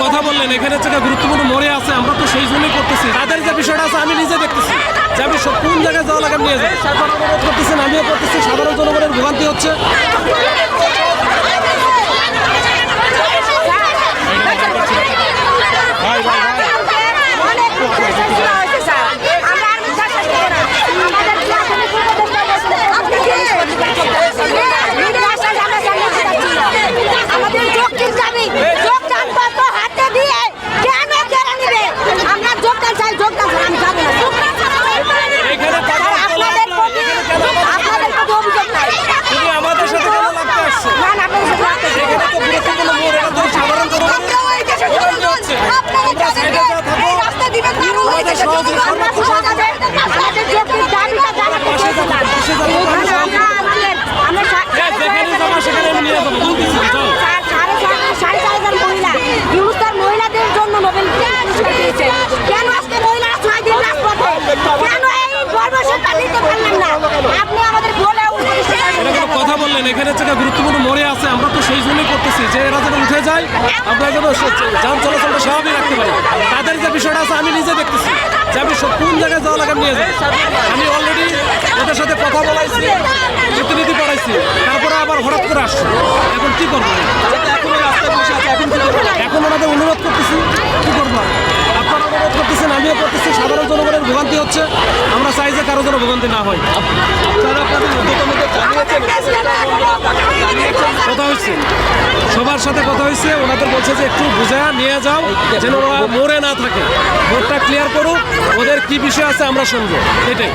কথা বললেন এখানে থেকে গুরুত্বপূর্ণ, মরে আছে, আমরা তো সেই জন্যই করতেছি। তাদের যে বিষয়টা আছে, আমি নিজে দেখতেছি। যে আমি কোন জায়গায় যাওয়া লাগে নিয়ে যাই করতেছেন, আমিও করতেছি, সাধারণ জনগণের ভোগান্তি হচ্ছে আমাদের যোগকে যাবি যোগদান পত্র হাতে দিয়ে কেন কেড়ে নিবে আমরা যোগদান চাই যোগদান ছাড়া আমি যাব না এখানে টাকা আপনাদের তোলা প্রতি এখানে কেন আপনাদের প্রতি অভিযোগ নাই তুমি আমাদের সাথে কেন লাগতে আসছো না না আপনাদের সাথে লাগতে চাই। এখানে তো গুরুত্বপূর্ণ মোড় এটা তো সাধারণ জনগণের আপনারা ওই দেশের জনগণ, আপনারা তোমরা সাইডে যা থাকো। এই রাস্তা দিবেন না, ওই দেশের জনগণ, আমরা সমাজে আমাদের যোগ্যের দাবিটা জানাতে চেয়েছিলাম। না, না, আমরা আমাদের- আমরা সা- এই যেখানে যাব সেখানে আমি নিয়ে যাব বলতেছি চল চার- সাড়ে চার- সাড়ে চার হাজার মহিলা হিন্দুস্তান মহিলাদের জন্য নোবেল দিয়েছে কেন আজকে মহিলারা ছয় দিন রাজপথে কেন এই কর্মসূচিটা দিতে পারলেন না আপনি কথা বললেন, এখানে থেকে গুরুত্বপূর্ণ মরে আছে, আমরা তো সেই জন্যই যে এরা যেন উঠে যায় আমরা যেন যান চলাচলটা স্বাভাবিক রাখতে পারি তাদের যে বিষয়টা আছে, আমি নিজে দেখতেছি যে আমি কোন জায়গায় যাওয়া লাগে নিয়ে যাব আমি অলরেডি ওদের সাথে কথা বলাইছি প্রতিনিধি পড়াইছি, তারপরে আবার হঠাৎ করে আসছে। এখন কি করব? এখন ওনাদের অনুরোধ করতেছি, কি করব? আপনারা অনুরোধ করতেছেন, আমিও করতেছি, সাধারণ জনগণের ভোগান্তি হচ্ছে, আমরা চাই যে কারও যেন ভোগান্তি না হয়। কথা হয়েছে সবার সাথে কথা হয়েছে ওনাদের বলছে যে একটু বুঝা নিয়ে যাও, যেন ওরা মরে না থাকে। ভোটটা ক্লিয়ার করুক, ওদের কি বিষয় আছে আমরা শুনব, এটাই।